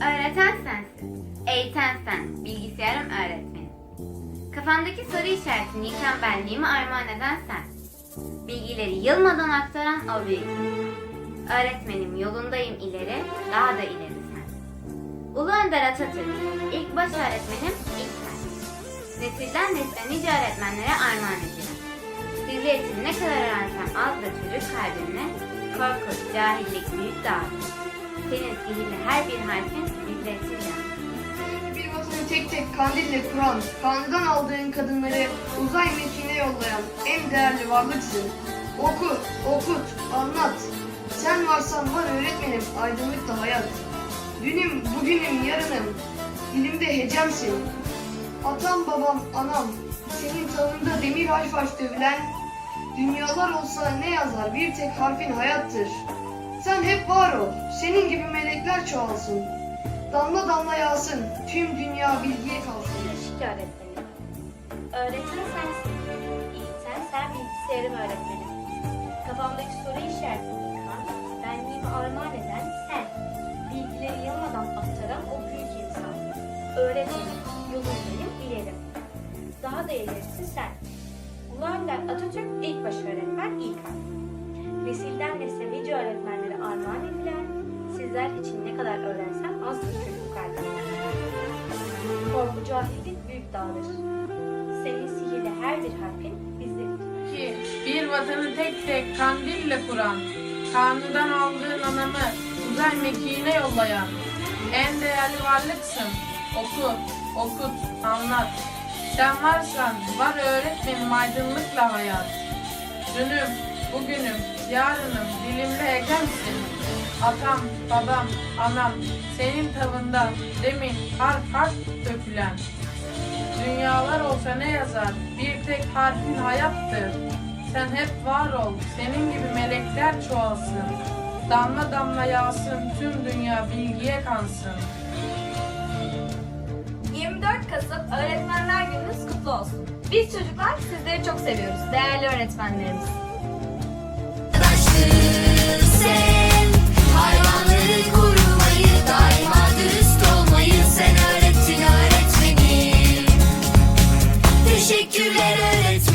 Öğreten sensin, eğiten sen, bilgisayarım öğretmenim. Kafamdaki soru işaretini yıkan benliğimi armağan eden sen. Bilgileri yılmadan aktaran o büyük. Öğretmenim yolundayım ileri, daha da ileri sen. Ulu Önder Atatürk, ilk baş öğretmenim ilk sen. Nesilden nesle nice öğretmenlere armağan edilen. Sizler için ne kadar öğrensem az da çocuk kalbimle, korku, cahillik büyük dağıtır. Senin sihirli her bir harfin yansır. Bir vatanı tek tek kandille kuran, kanından aldığın kadınları uzay mekiğine yollayan en değerli varlıksın. Oku, okut, anlat. Sen varsan var öğretmenim, aydınlıkla hayat. Dünüm, bugünüm, yarınım, dilimde hecemsin. Atam, babam, anam, senin tavında demir harf harf dövülen, dünyalar olsa ne yazar bir tek harfin hayattır. Sen hep var ol, senin gibi melekler çoğalsın. Damla damla yağsın, tüm dünya bilgiye kalsın. Işık öğretmenim. Öğreten sensin. Eğiten sen bilgisayarım öğretmenim. Kafamdaki soru işaretini yıkan, benliğimi armağan eden sen. Bilgileri yılmadan aktaran o büyük insan. Öğretmenim, yolundayım, ilerim. Daha da ilerisi sen. Önder Atatürk sizler için ne kadar öğrensem azdır çocuk kalbim. Korku cahillik büyük dağdır. Senin sihirli her bir harfin bizler için. ki bir vatanı tek tek kandille kuran, kanundan aldığın anamı uzay mekiğine yollayan, en değerli varlıksın. Oku, okut, anlat. Sen varsan var öğretmenim aydınlıkla hayat. Dünüm, bugünüm, yarınım dilimde ekemsin. Atam, babam, anam senin tavında demin harf harf dökülen. Dünyalar olsa ne yazar? Bir tek harfin hayattır. Sen hep var ol, senin gibi melekler çoğalsın. Damla damla yağsın, tüm dünya bilgiye kansın. 24 Kasım Öğretmenler Gününüz kutlu olsun. Biz çocuklar sizleri çok seviyoruz. Değerli öğretmenlerimiz. Teşekkürler öğretmen.